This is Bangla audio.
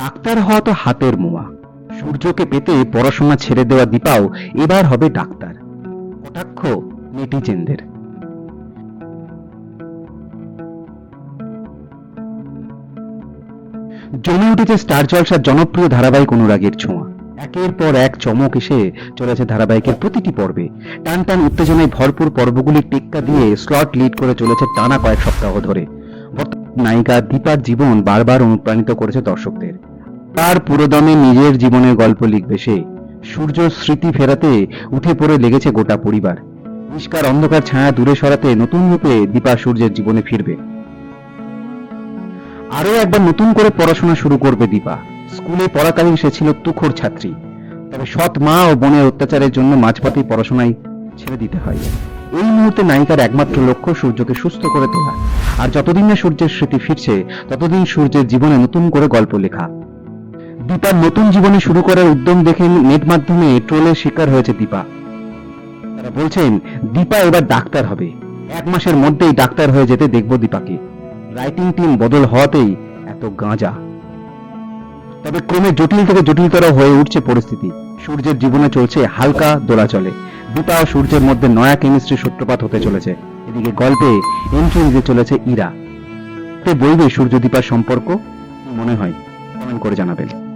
ডাক্তার হওয়া তো হাতের মোয়া। সূর্যকে পেতে পড়াশোনা ছেড়ে দেওয়া দীপাও এবার হবে ডাক্তার। কটাক্ষ নেটিজেনদের। জমে উঠেছে স্টার জলসার জনপ্রিয় ধারাবাহিক অনুরাগের ছোঁয়া। একের পর এক চমক এসে চলেছে ধারাবাহিকের প্রতিটি পর্বে। টান টান উত্তেজনায় ভরপুর পর্বগুলি টেক্কা দিয়ে স্লট লিড করে চলেছে টানা কয়েক সপ্তাহ ধরে। নায়িকা দীপার জীবন বারবার অনুপ্রাণিত করেছে দর্শকদের। তার পুরোদমে নিজের জীবনের গল্প লিখবে সে। সূর্য স্মৃতি ফেরাতে উঠে পড়ে লেগেছে গোটা পরিবার। নিষ্কার অন্ধকার ছায়া দূরে সরাতে নতুন রূপে দীপা সূর্যের জীবনে ফিরবে। আরও একবার নতুন করে পড়াশোনা শুরু করবে দীপা। স্কুলে পড়াকালীন সে ছিল তুখোর ছাত্রী। তবে সৎ মা ও বোনের অত্যাচারের জন্য মাঝপথেই পড়াশোনায় ছেড়ে দিতে হয়। এই মুহূর্তে নায়িকার একমাত্র লক্ষ্য সূর্যকে সুস্থ করে তোলা। আর যতদিন না সূর্যের স্মৃতি ফিরছে, ততদিন সূর্যের জীবনে নতুন করে গল্প লেখা। দীপার নতুন জীবনে শুরু করার উদ্যম দেখে নেট মাধ্যমে ট্রোলের শিকার হয়েছে দীপা। তারা বলছেন, দীপা এবার ডাক্তার হবে। এক মাসের মধ্যেই ডাক্তার হয়ে যেতে দেখব দীপাকে। রাইটিং টিম বদল হওয়াতেই এত গাঁজা। তবে ক্রমে জটিল থেকে জটিলতর হয়ে উঠছে পরিস্থিতি। সূর্যের জীবনে চলছে হালকা দোলাচলে। দীপা ও সূর্যের মধ্যে নয়া কেমিস্ট্রি সূত্রপাত হতে চলেছে। এদিকে গল্পে এন্ট্রি দিতে চলেছে ইরা। তে বইবে সূর্য দীপার সম্পর্ক মনে হয়? কমেন্ট করে জানাবেন।